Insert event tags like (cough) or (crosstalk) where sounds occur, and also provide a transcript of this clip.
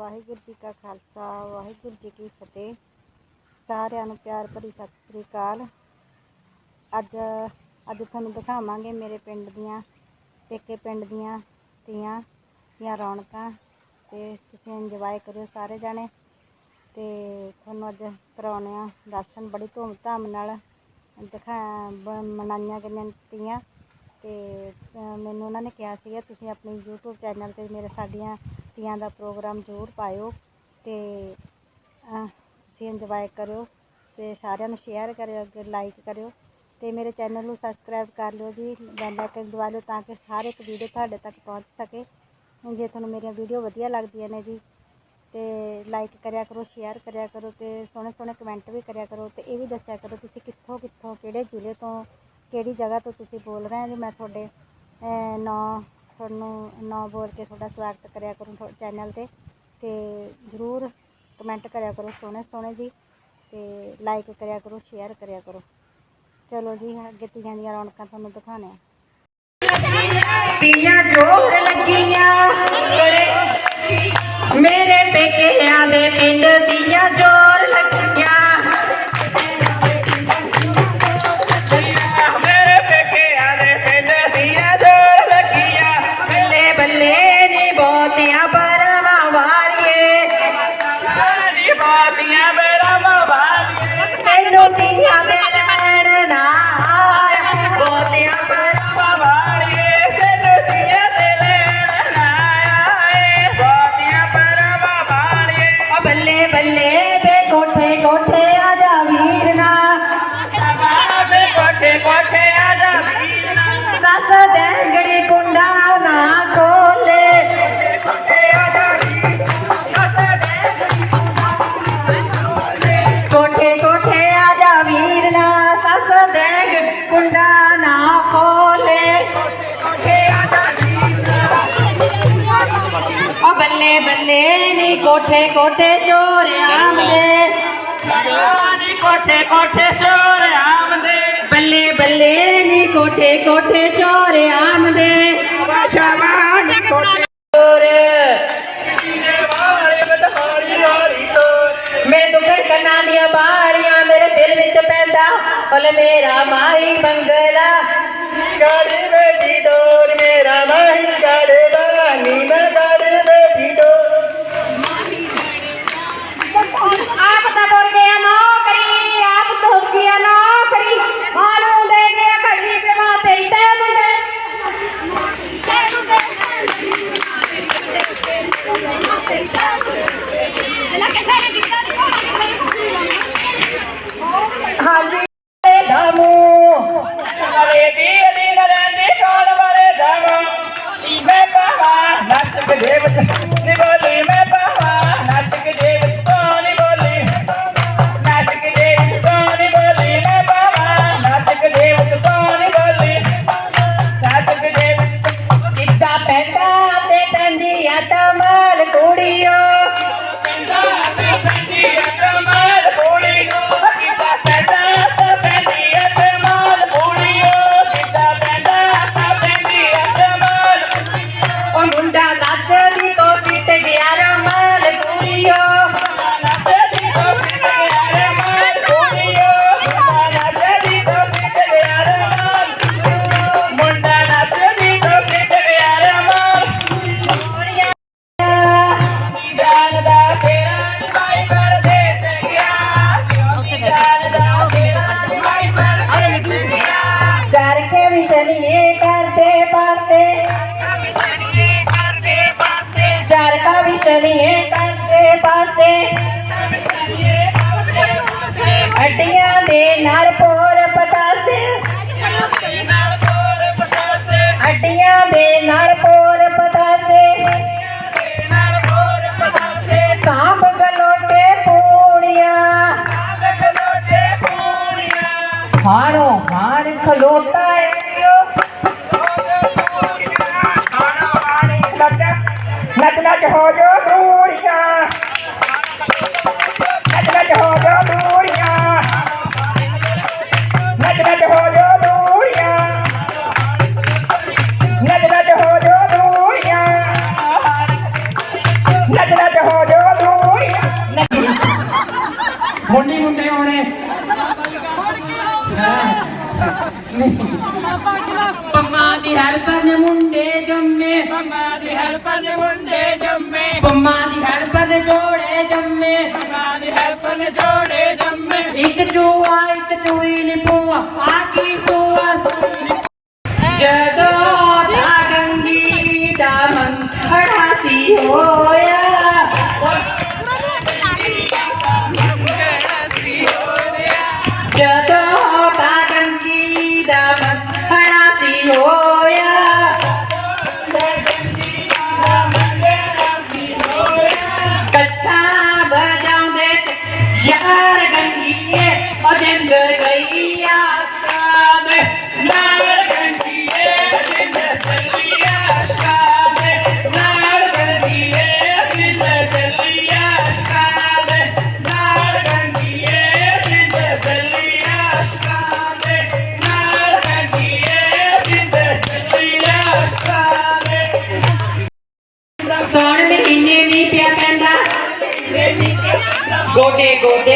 ਵਾਹਿਗੁਰੂ ਜੀ ਕਾ ਖਾਲਸਾ, ਵਾਹਿਗੁਰੂ ਜੀ ਕੀ ਫਤਿਹ। ਸਾਰਿਆਂ ਨੂੰ ਪਿਆਰ ਭਰੀ ਸਤਿ ਸ੍ਰੀ ਅਕਾਲ। ਅੱਜ ਅੱਜ ਤੁਹਾਨੂੰ ਦਿਖਾਵਾਂਗੇ ਮੇਰੇ ਪਿੰਡ ਦੀਆਂ, ਪੇਕੇ ਪਿੰਡ ਦੀਆਂ ਤੀਆਂ ਦੀਆਂ ਰੌਣਕਾਂ ਤੇ ਤੁਸੀਂ ਇੰਜੋਏ ਕਰਿਓ ਸਾਰੇ ਜਾਣੇ। ਤੇ ਤੁਹਾਨੂੰ ਅੱਜ ਕਰਾਉਂਦੇ ਆ ਦਰਸ਼ਨ, ਬੜੀ ਧੂਮ ਧਾਮ ਨਾਲ ਦਿਖਾ ਮਨਾਈਆਂ ਗਈਆਂ ਤੀਆਂ। ਤੇ ਮੈਨੂੰ ਉਹਨਾਂ ਨੇ ਕਿਹਾ ਸੀਗਾ, ਤੁਸੀਂ ਆਪਣੀ YouTube ਚੈਨਲ ਤੇ ਮੇਰੇ ਸਾਡੀਆਂ ਤੀਆਂ ਦਾ ਪ੍ਰੋਗਰਾਮ ਜ਼ਰੂਰ ਪਾਇਓ ਤੇ ਤੁਸੀਂ ਇੰਜੋਏ ਕਰਿਓ ਤੇ ਸਾਰਿਆਂ ਨੂੰ ਸ਼ੇਅਰ ਕਰਿਓ, ਅੱਗੇ ਲਾਈਕ ਕਰਿਓ ਤੇ ਮੇਰੇ ਚੈਨਲ ਨੂੰ ਸਬਸਕ੍ਰਾਈਬ ਕਰ ਲਿਓ ਜੀ ਬੈਲ ਆਈਕਨ ਦਬਾ ਲਿਓ ਤਾਂ ਕਿ ਹਰ ਇੱਕ ਵੀਡੀਓ ਤੁਹਾਡੇ ਤੱਕ ਪਹੁੰਚ ਸਕੇ। ਜੇ ਤੁਹਾਨੂੰ ਮੇਰੀਆਂ ਵੀਡੀਓ ਵਧੀਆ ਲੱਗਦੀਆਂ ਨੇ ਜੀ ਤੇ ਲਾਈਕ ਕਰਿਆ ਕਰੋ ਸ਼ੇਅਰ ਕਰਿਆ ਕਰੋ ਤੇ ਸੋਹਣੇ ਸੋਹਣੇ ਕਮੈਂਟ ਵੀ ਕਰਿਆ ਕਰੋ ਤੇ ਇਹ ਵੀ ਦੱਸਿਆ ਕਰੋ ਤੁਸੀਂ ਕਿੱਥੋਂ ਕਿੱਥੋਂ, ਕਿਹੜੇ ਜ਼ਿਲ੍ਹੇ ਤੋਂ, ਕਿਹੜੀ ਜਗ੍ਹਾ ਤੋਂ ਤੁਸੀਂ ਬੋਲ ਰਹੇ ਹੋ ਜੀ ਮੈਂ ਤੁਹਾਡੇ ਨਾਂ ਤੁਹਾਨੂੰ ਨਾਂ ਬੋਲ ਕੇ ਤੁਹਾਡਾ ਸਵਾਗਤ ਕਰਿਆ ਕਰੂੰ ਚੈਨਲ ਤੇ। ਤੇ ਜ਼ਰੂਰ ਕਮੈਂਟ ਕਰਿਆ ਕਰੋ ਸੋਹਣੇ ਸੋਹਣੇ ਜੀ। ਤੇ ਲਾਈਕ ਕਰਿਆ ਕਰੋ ਸ਼ੇਅਰ ਕਰਿਆ ਕਰੋ। ਚਲੋ ਜੀ, ਅੱਗੇ ਤੀਆਂ ਦੀਆਂ ਰੌਣਕਾਂ ਤੁਹਾਨੂੰ ਦਿਖਾਉਂਦੇ ਆ ਪੀਆਂ ਜੋਰ ਲੱਗੀਆਂ ਮੇਰੇ ਕੋਠੇ ਕੋਠੇ ਚੋਰ ਆਮਦੇ ਨੀ ਕੋਠੇ ਕੋਠੇ ਚੋਰ ਆਮਦੇ ਬੱਲੇ ਬੱਲੇ ਨੀ ਕੋਠੇ ਕੋਠੇ ਚੋਰ ਆਮਦੇ ਬਾਸ਼ਾਵਾਂ ਨੀ ਕੋਠੇ ਚੋਰ। ਮੈਂ ਦੁਗਰ ਕੰਨਾਂ ਦੀਆਂ ਬਾਰੀਆਂ ਮੇਰੇ ਦਿਲ ਵਿੱਚ ਪੈਂਦਾ। ਓਲੇ ਮੇਰਾ ਮਾਈ ਬੰਗਲਾ ਗਾੜੀ ਮੇਰੀ ਡੋਰ ਮੇਰਾ Thank (laughs) you. আমার खलोता नच नच हो जो दूरिया नच नच हो जो दूरिया नच नच हो जो दूरिया नच नच हो जो दूरिया नच नच हो जो दूरिया मुंडी मुंडे होने ਪੰਮਾ ਦੀ ਹੈਲਪਰ ਨੇ ਮੁੰਡੇ ਜੰਮੇ। ਪੰਮਾ ਦੀ ਹੈਲਪਰ ਨੇ ਮੁੰਡੇ ਜੰਮੇ। ਪੰਮਾ ਦੀ ਹੈਲਪਰ ਨੇ ਜੋੜੇ ਜੰਮੇ। ਪੰਮਾ ਦੀ ਹੈਲਪਰ ਨੇ ਜੋੜੇ ਜੰਮੇ। ਇੱਕ ਚੂਹਾ ਇੱਕ ਚੂਹੀ ਨੇ ਪੂਆ ਆ ਕੀ ਸੋ contigo